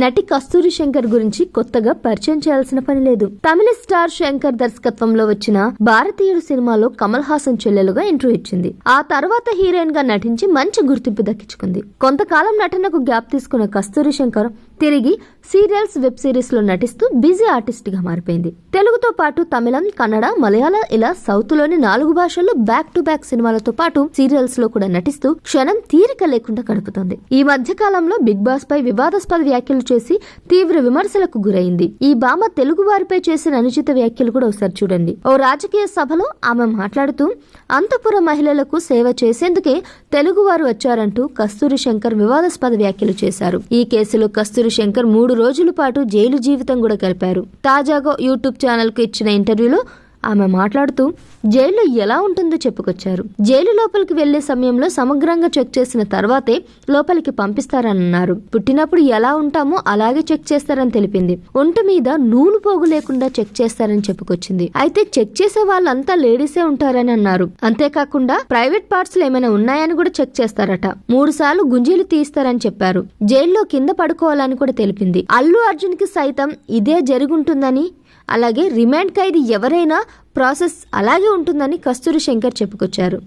నటి కస్తూరి శంకర్ గురించి కొత్తగా పరిచయం చేయాల్సిన పని లేదు. తమిళ స్టార్ శంకర్ దర్శకత్వంలో వచ్చిన భారతీయుడు సినిమాలో కమల్ హాసన్ చెల్లెలుగా ఎంట్రీ ఇచ్చింది. ఆ తర్వాత హీరోయిన్గా నటించి మంచి గుర్తింపు దక్కించుకుంది. కొంతకాలం నటనకు గ్యాప్ తీసుకున్న కస్తూరి శంకర్ తిరిగి సీరియల్స్ వెబ్ సిరీస్లో నటిస్తూ బిజీ ఆర్టిస్ట్గా మారిపోయింది. తెలుగుతో పాటు తమిళం కన్నడ మలయాళ ఇలా సౌత్లోని నాలుగు భాషల్లో బ్యాక్ టు బ్యాక్ సినిమాలతో పాటు సీరియల్స్లో కూడా నటిస్తూ క్షణం తీరిక లేకుండా గడుపుతోంది. ఈ మధ్య కాలంలో బిగ్ బాస్ పై వివాదాస్పద వ్యాఖ్యలు చేసి తీవ్ర విమర్శలకు గురైంది. ఈ భామ తెలుగు వారిపై చేసిన అనుచిత వ్యాఖ్యలు కూడా ఒకసారి చూడండి. ఓ రాజకీయ సభలో ఆమె మాట్లాడుతూ అంతపుర మహిళలకు సేవ చేసేందుకే తెలుగు వారు వచ్చారంటూ కస్తూరి శంకర్ వివాదాస్పద వ్యాఖ్యలు చేశారు. ఈ కేసులో కస్తూరి శంకర్ మూడు రోజుల పాటు జైలు జీవితం కూడా గడిపారు. తాజాగా యూట్యూబ్ ఛానల్కు ఇచ్చిన ఇంటర్వ్యూలో ఆమె మాట్లాడుతూ జైల్లో ఎలా ఉంటుందో చెప్పుకొచ్చారు. జైలు లోపలికి వెళ్ళే సమయంలో సమగ్రంగా చెక్ చేసిన తర్వాతే లోపలికి పంపిస్తారన్నారు పుట్టినప్పుడు ఎలా ఉంటామో అలాగే చెక్ చేస్తారని తెలిపింది. ఒంటి మీద నూలు పోగు లేకుండా చెక్ చేస్తారని చెప్పుకొచ్చింది. అయితే చెక్ చేసే వాళ్ళంతా లేడీసే ఉంటారని అన్నారు. అంతేకాకుండా ప్రైవేట్ పార్ట్స్ ఏమైనా ఉన్నాయని కూడా చెక్ చేస్తారట. మూడు సార్లు గుంజీలు తీస్తారని చెప్పారు. జైల్లో కింద పడుకోవాలని కూడా తెలిపింది. అల్లు అర్జున్కి సైతం ఇదే జరుగుంటుందని అలాగే రిమాండ్ ఖైదీ ఎవరైనా ప్రాసెస్ అలాగే ఉంటుందని కస్తూరి శంకర్ చెప్పుకొచ్చారు.